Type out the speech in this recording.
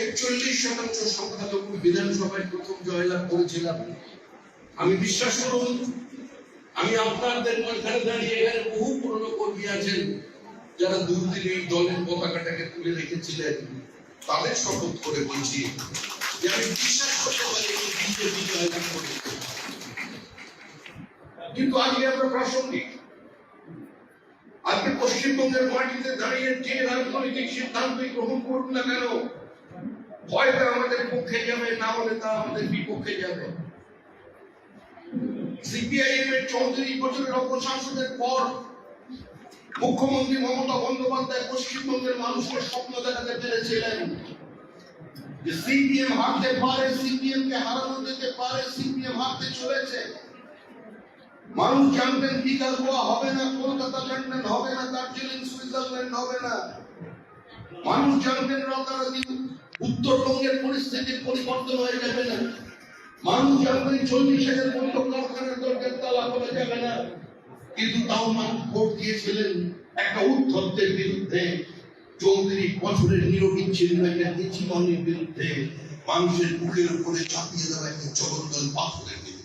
একচল্লিশ শতাংশ সংখ্যালঘু বিধানসভায় প্রথম জয়লাভ করেছিলাম, আমি বিশ্বাস করুন, আমি আপনাদের মাঝখানে দাঁড়িয়ে এখানে বহু পুরনো কর্মী আছেন, যারা দুর্দিন এই দলের পতাকাটাকে তুলে রেখেছিলেন, তাদের শপথ করে বলছি যে আমি বিশ্বাস করতে পারি বিজেপি জয়লাভ করবে কিন্তু আজকে আমরা প্রাসঙ্গিক। আজকে পশ্চিমবঙ্গের মাটিতে দাঁড়িয়ে যে রাজনৈতিক সিদ্ধান্তই গ্রহণ করুন না কেন হয়তো আমাদের পক্ষে যাবে, না হলে তা আমাদের বিপক্ষে যাবে। সিপিআইএম এর চৌত্রিশ বছরের পর মুখ্যমন্ত্রী মমতা বন্দ্যোপাধ্যায় পশ্চিমবঙ্গের মানুষকে স্বপ্ন দেখাতে পেরেছিলেন যে সিপিএম হারতে পারে সিপিএম কে হারানো যেতে পারে, সিপিএম হারতে চলেছে। মানুষ জানতেন বিকাল গোয়া হবে না, কলকাতা লন্ডন হবে না, দার্জিলিং, সুইজারল্যান্ড হবে না। মানুষ জানতেন রাতারাতি উত্তরবঙ্গের পরিস্থিতির পরিবর্তন হয়ে যাবে না। মানুষ আপনি চল্লিশ হাজার বন্ধ কারখানার দরকার, তালা করা যাবে না। কিন্তু তাও মানুষ ভোট দিয়েছিলেন একটা উদ্ধত্তের বিরুদ্ধে। চৌত্রিশ বছরের নিরবিচ্ছিন্ন জীবনের বিরুদ্ধে মানুষের বুকের উপরে চাপিয়ে দেওয়া একটা চলন্তন পাথরের বিরুদ্ধে।